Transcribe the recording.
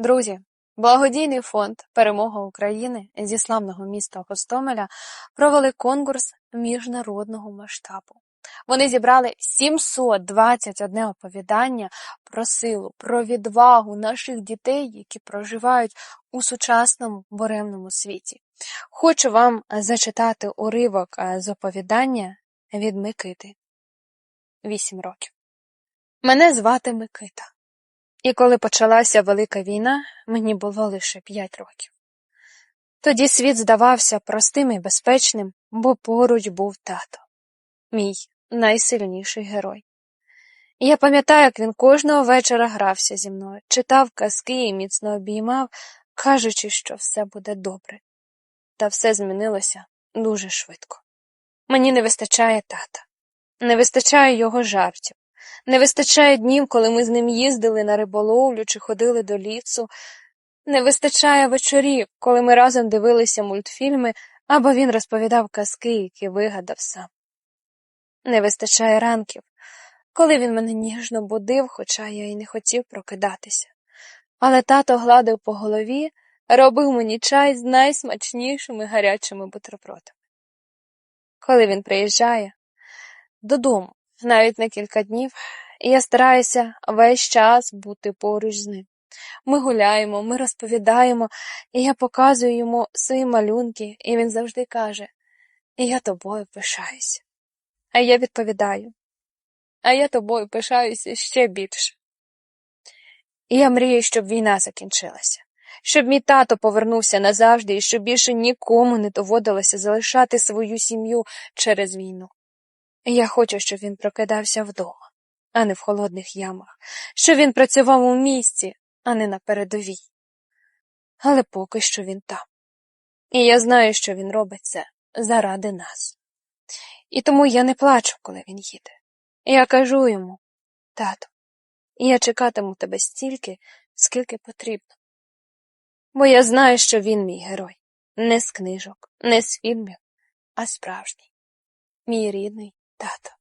Друзі, благодійний фонд Перемога України зі славного міста Гостомеля провели конкурс міжнародного масштабу. Вони зібрали 721 оповідання про силу, про відвагу наших дітей, які проживають у сучасному буремному світі. Хочу вам зачитати уривок е, з оповідання від Микити. 8 років. Мене звати Микита. І коли почалася Велика війна, мені було лише п'ять років. Тоді світ здавався простим і безпечним, бо поруч був тато, мій найсильніший герой. Я пам'ятаю, як він кожного вечора грався зі мною, читав казки і міцно обіймав, кажучи, що все буде добре. Та все змінилося дуже швидко. Мені не вистачає тата, не вистачає його жартів. Не вистачає днів, коли ми з ним їздили на риболовлю чи ходили до лісу. Не вистачає вечорів, коли ми разом дивилися мультфільми або він розповідав казки, які вигадав сам. Не вистачає ранків, коли він мене ніжно будив, хоча я й не хотів прокидатися. Але тато гладив по голові, робив мені чай з найсмачнішими гарячими бутербродами. Коли він приїжджає додому, навіть на кілька днів, і я стараюся весь час бути поруч з ним. Ми гуляємо, ми розповідаємо, і я показую йому свої малюнки, і він завжди каже Я тобою пишаюся. А я відповідаю, а я тобою пишаюся ще більше. І я мрію, щоб війна закінчилася, щоб мій тато повернувся назавжди і щоб більше нікому не доводилося залишати свою сім'ю через війну. Я хочу, щоб він прокидався вдома, а не в холодних ямах, щоб він працював у місті, а не на передовій. Але поки що він там. І я знаю, що він робить це заради нас. І тому я не плачу, коли він їде. Я кажу йому, тато, я чекатиму тебе стільки, скільки потрібно. Бо я знаю, що він мій герой, не з книжок, не з фільмів, а справжній, мій рідний тато.